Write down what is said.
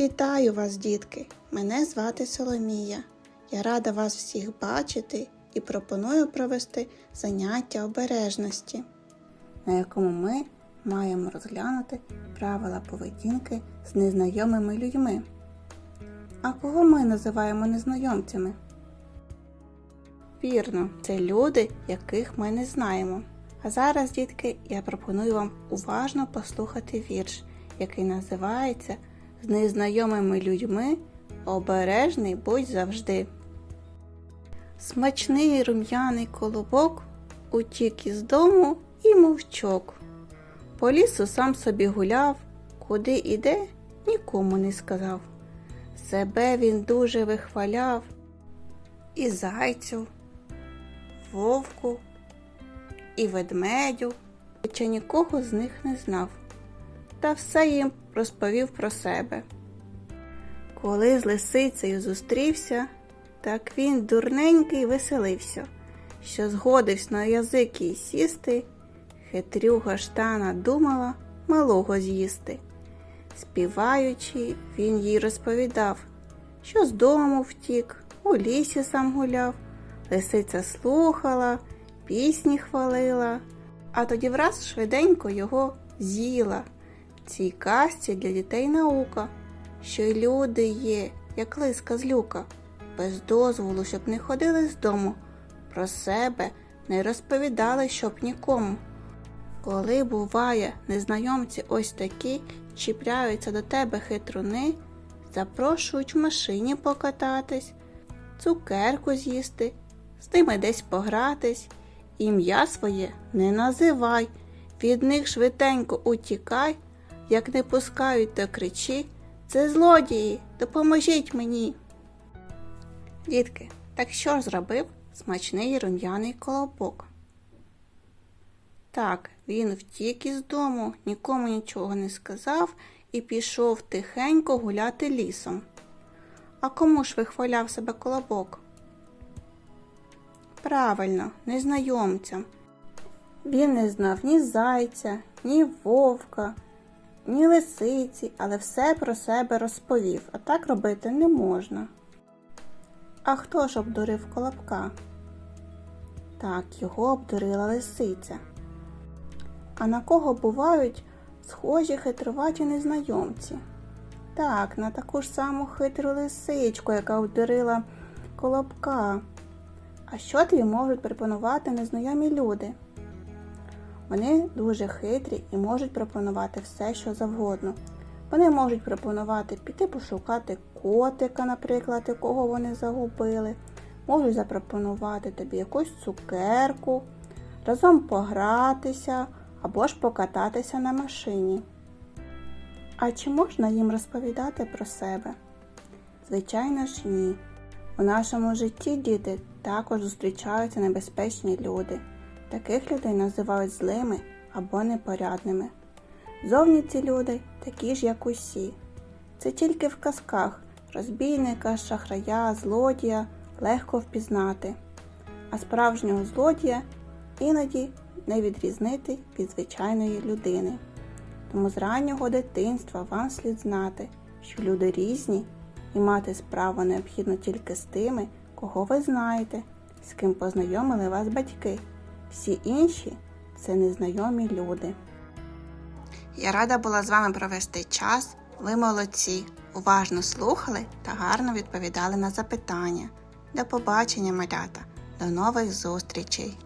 Вітаю вас, дітки! Мене звати Соломія. Я рада вас всіх бачити і пропоную провести заняття обережності, на якому ми маємо розглянути правила поведінки з незнайомими людьми. А кого ми називаємо незнайомцями? Вірно, це люди, яких ми не знаємо. А зараз, дітки, я пропоную вам уважно послухати вірш, який називається З незнайомими людьми обережний будь завжди. Смачний рум'яний колобок утік із дому і мовчок. По лісу сам собі гуляв, куди іде, нікому не сказав. Себе він дуже вихваляв і зайцю, вовку, і ведмедю, хоча нікого з них не знав, та все їм розповів про себе. Коли з лисицею зустрівся, так він дурненький веселився, що згодився на язик їй сісти, хитрюга штана думала малого з'їсти. Співаючи, він їй розповідав, що з дому втік, у лісі сам гуляв, лисиця слухала, пісні хвалила, а тоді враз швиденько його з'їла. Цій казці для дітей наука, що й люди є, як лиска з люка, без дозволу, щоб не ходили з дому, про себе не розповідали, щоб нікому. Коли буває, незнайомці ось такі чіпляються до тебе хитруни, запрошують в машині покататись, цукерку з'їсти, з ними десь погратись, ім'я своє не називай, від них швиденько утікай, як не пускають, то кричи, це злодії, допоможіть мені. Дітки, так що ж зробив смачний рум'яний колобок? Так, він втік із дому, нікому нічого не сказав і пішов тихенько гуляти лісом. А кому ж вихваляв себе колобок? Правильно, незнайомцям. Він не знав ні зайця, ні вовка, ні лисиці, але все про себе розповів, а так робити не можна. А хто ж обдурив колобка? Так, його обдурила лисиця. А на кого бувають схожі хитруваті незнайомці? Так, на таку ж саму хитру лисичку, яка обдурила колобка. А що тобі можуть пропонувати незнайомі люди? Вони дуже хитрі і можуть пропонувати все, що завгодно. Вони можуть пропонувати піти пошукати котика, наприклад, якого вони загубили, можуть запропонувати тобі якусь цукерку, разом погратися або ж покататися на машині. А чи можна їм розповідати про себе? Звичайно ж, ні. У нашому житті діти також зустрічаються небезпечні люди. Таких людей називають злими або непорядними. Зовні ці люди такі ж, як усі. Це тільки в казках розбійника, шахрая, злодія легко впізнати, а справжнього злодія іноді не відрізнити від звичайної людини. Тому з раннього дитинства вам слід знати, що люди різні і мати справу необхідно тільки з тими, кого ви знаєте, з ким познайомили вас батьки. Всі інші це незнайомі люди. Я рада була з вами провести час. Ви молодці, уважно слухали та гарно відповідали на запитання. До побачення, малята, до нових зустрічей!